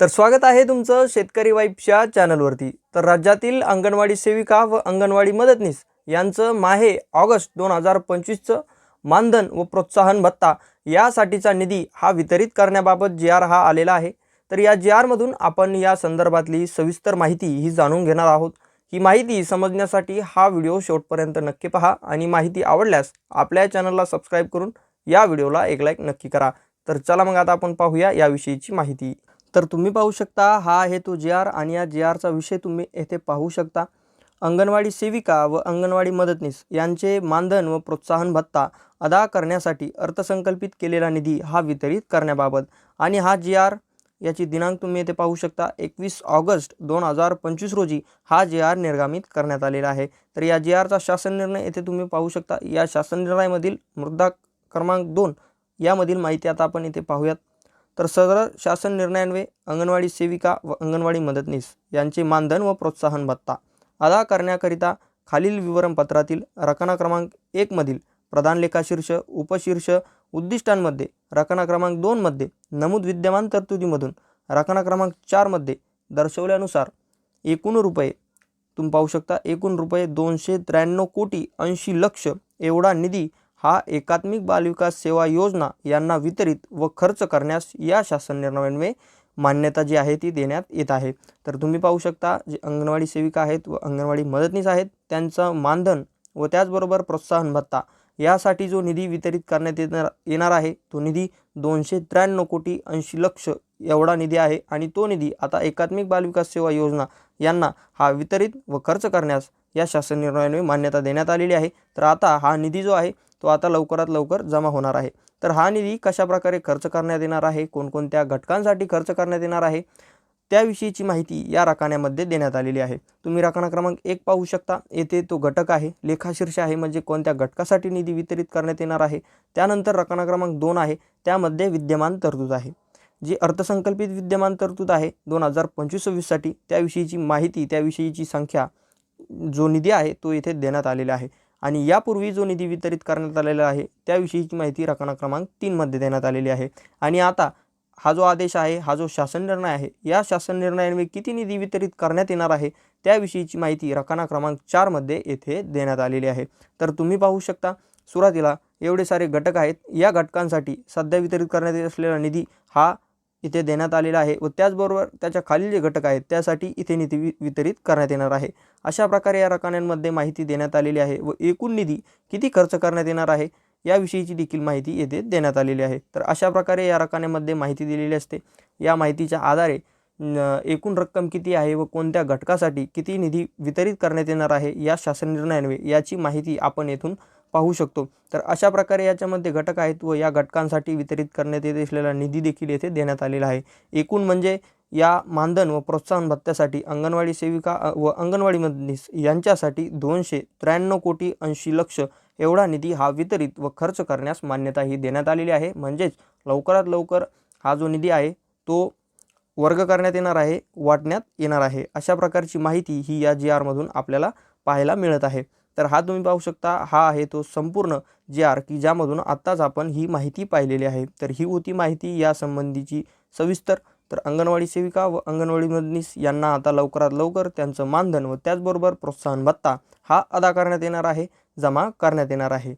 तर स्वागत आहे तुमचं शेतकरी वाईफच्या चॅनलवरती. तर राज्यातील अंगणवाडी सेविका व अंगणवाडी मदतनीस यांचं माहे ऑगस्ट दोन हजार पंचवीसचं मानधन व प्रोत्साहन भत्ता यासाठीचा निधी हा वितरित करण्याबाबत जी आर हा आलेला आहे. तर या जी आरमधून आपण या संदर्भातली सविस्तर माहिती ही जाणून घेणार आहोत. ही माहिती समजण्यासाठी हा व्हिडिओ शेवटपर्यंत नक्की पहा आणि माहिती आवडल्यास आपल्या चॅनलला सबस्क्राईब करून या व्हिडिओला एक लाईक नक्की करा. तर चला मग आता आपण पाहूया याविषयीची माहिती. तर तुम्ही पाहू शकता हा आहे तो जी आर आणि या जी आरचा विषय तुम्ही येथे पाहू शकता. अंगणवाडी सेविका व अंगणवाडी मदतनीस यांचे मानधन व प्रोत्साहन भत्ता अदा करण्यासाठी अर्थसंकल्पित केलेला निधी हा वितरित करण्याबाबत आणि हा जी आर याची दिनांक तुम्ही येथे पाहू शकता. एकवीस ऑगस्ट दोन हजार पंचवीस रोजी हा जी आर निर्गमित करण्यात आलेला आहे. तर या जी आरचा शासन निर्णय येथे तुम्ही पाहू शकता. या शासन निर्णयामधील मुद्दा क्रमांक दोन यामधील माहिती आता आपण इथे पाहूयात. तर सदर शासन निर्णयान्वये अंगणवाडी सेविका व अंगणवाडी मदतनीस यांचे मानधन व प्रोत्साहन भत्ता अदा करण्याकरिता खालील विवरणपत्रातील रकाना क्रमांक एकमधील प्रधान लेखाशीर्ष उपशीर्ष उद्दिष्टांमध्ये रकाना क्रमांक दोनमध्ये नमूद विद्यमान तरतुदीमधून रकाना क्रमांक चारमध्ये दर्शवल्यानुसार एकूण रुपये तुम्ही पाहू शकता एकूण रुपये दोनशे त्र्याण्णव कोटी ऐंशी लक्ष एवढा निधी हा एकात्मिक बालविकास सेवा योजना यांना वितरित व खर्च करण्यास या शासन निर्णयान्वये मान्यता जी आहे ती देण्यात येत आहे. तर तुम्ही पाहू शकता जे अंगणवाडी सेविका आहेत व अंगणवाडी मदतनीस आहेत त्यांचं मानधन व त्याचबरोबर प्रोत्साहन भत्ता यासाठी जो निधी वितरित करण्यात येणार येणार आहे तो निधी दोनशे त्र्याण्णव कोटी ऐंशी लक्ष एवढा निधी आहे आणि तो निधी आता एकात्मिक बालविकास सेवा योजना यांना हा वितरित व खर्च करण्यास या शासन निर्णयाने मान्यता देण्यात आलेली आहे. तर आता हा निधी जो आहे तो आता लवकरात लवकर जमा होणार आहे. तर हा निधी कशाप्रकारे खर्च करण्यात येणार आहे? कोणकोणत्या घटकांसाठी खर्च करण्यात येणार आहे? त्याविषयीची माहिती या रकान्यामध्ये देण्यात आलेली आहे. तुम्ही रकाना क्रमांक एक पाहू शकता. येथे तो घटक आहे. लेखाशीर्ष आहे म्हणजे कोणत्या घटकासाठी निधी वितरित करण्यात येणार आहे? त्यानंतर रकाना क्रमांक दोन आहे. त्यामध्ये विद्यमान तरतूद आहे. जी अर्थसंकल्पित विद्यमान तरतूद आहे दोन हजार पंचवीस सव्वीससाठी त्याविषयीची माहिती त्याविषयीची संख्या जो निधी आहे तो येथे देण्यात आलेला आहे. आणि यापूर्वी जो निधी वितरित करण्यात आलेला आहे त्याविषयीची माहिती रकाना क्रमांक तीनमध्ये देण्यात आलेली आहे. आणि आता हा जो आदेश आहे हा जो शासन निर्णय आहे या शासन निर्णयान्वये किती निधी वितरित करण्यात येणार आहे त्याविषयीची माहिती रकाना क्रमांक चारमध्ये येथे देण्यात आलेली आहे. तर तुम्ही पाहू शकता सुरुवातीला एवढे सारे घटक आहेत. या घटकांसाठी सध्या वितरित करण्यात येत असलेला निधी हा इथे देण्यात आलेला आहे व त्याचबरोबर त्याच्या खालील जे घटक आहेत त्यासाठी इथे निधी वि वितरित करण्यात येणार आहे. अशा प्रकारे या रकान्यांमध्ये माहिती देण्यात आलेली आहे व एकूण निधी किती खर्च करण्यात येणार आहे याविषयीची देखील माहिती येथे देण्यात आलेली आहे. तर अशा प्रकारे या रकान्यामध्ये माहिती दिलेली असते. या माहितीच्या आधारे एकूण रक्कम किती आहे व कोणत्या घटकासाठी किती निधी वितरित करण्यात येणार आहे या शासन निर्णयान्वये याची माहिती आपण येथून पाहू शकतो. तर अशा प्रकारे याच्यामध्ये घटक आहेत व या घटकांसाठी वितरित करण्यात येत असलेला निधी देखील येथे देण्यात आलेला आहे. एकूण म्हणजे या मानधन व प्रोत्साहन भत्त्यासाठी अंगणवाडी सेविका व अंगणवाडी मधनीस यांच्यासाठी दोनशे त्र्याण्णव कोटी ऐंशी लक्ष एवढा निधी हा वितरित व खर्च करण्यास मान्यता ही देण्यात आलेली आहे. म्हणजेच लवकरात लवकर हा जो निधी आहे तो वर्ग करण्यात येणार आहे वाटण्यात येणार आहे. अशा प्रकारची माहिती ही या जी आरमधून आपल्याला पाहायला मिळत आहे. तर हा तुम्ही पाहू शकता हा आहे तो संपूर्ण जी आर की ज्यामधून आत्ताच आपण ही माहिती पाहिलेली आहे. तर ही होती माहिती या संबंधीची सविस्तर. तर अंगणवाडी सेविका व अंगणवाडी मदनीस यांना आता लवकरात लवकर त्यांचं मानधन व त्याचबरोबर प्रोत्साहन भत्ता हा अदा करण्यात येणार आहे जमा करण्यात येणार आहे.